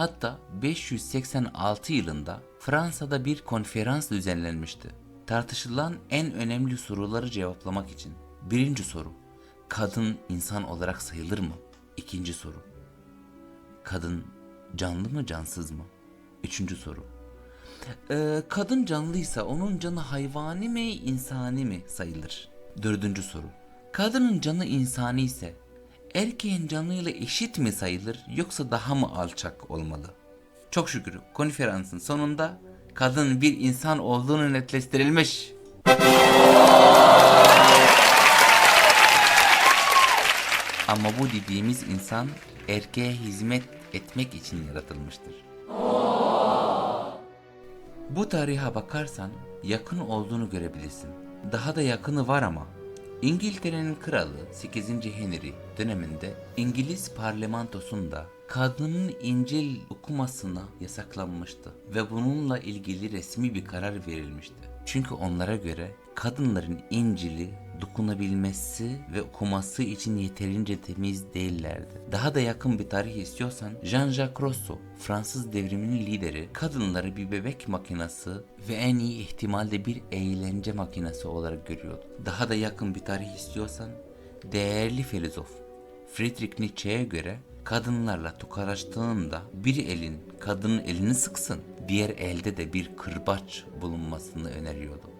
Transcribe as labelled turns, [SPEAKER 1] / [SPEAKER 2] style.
[SPEAKER 1] Hatta 586 yılında Fransa'da bir konferans düzenlenmişti. Tartışılan en önemli soruları cevaplamak için. Birinci soru. Kadın insan olarak sayılır mı? İkinci soru. Kadın canlı mı cansız mı? Üçüncü soru. Ee, kadın canlıysa onun canı hayvani mi insani mi sayılır? Dördüncü soru. Kadının canı insani ise erkeğin canıyla eşit mi sayılır yoksa daha mı alçak olmalı? Çok şükür konferansın sonunda kadın bir insan olduğunu netleştirilmiş. Ama bu dediğimiz insan erkeğe hizmet etmek için yaratılmıştır. Bu tarihe bakarsan yakın olduğunu görebilirsin. Daha da yakını var ama. İngiltere'nin kralı 8. Henry döneminde İngiliz parlamentosunda kadının İncil okumasına yasaklanmıştı ve bununla ilgili resmi bir karar verilmişti. Çünkü onlara göre kadınların İncil'i dokunabilmesi ve okuması için yeterince temiz değillerdi. Daha da yakın bir tarih istiyorsan Jean-Jacques Rousseau, Fransız devriminin lideri, kadınları bir bebek makinesi ve en iyi ihtimalle bir eğlence makinesi olarak görüyordu. Daha da yakın bir tarih istiyorsan değerli filozof Friedrich Nietzsche'ye göre kadınlarla tokalaştığında bir elin kadının elini sıksın, diğer elde de bir kırbaç bulunmasını öneriyordu.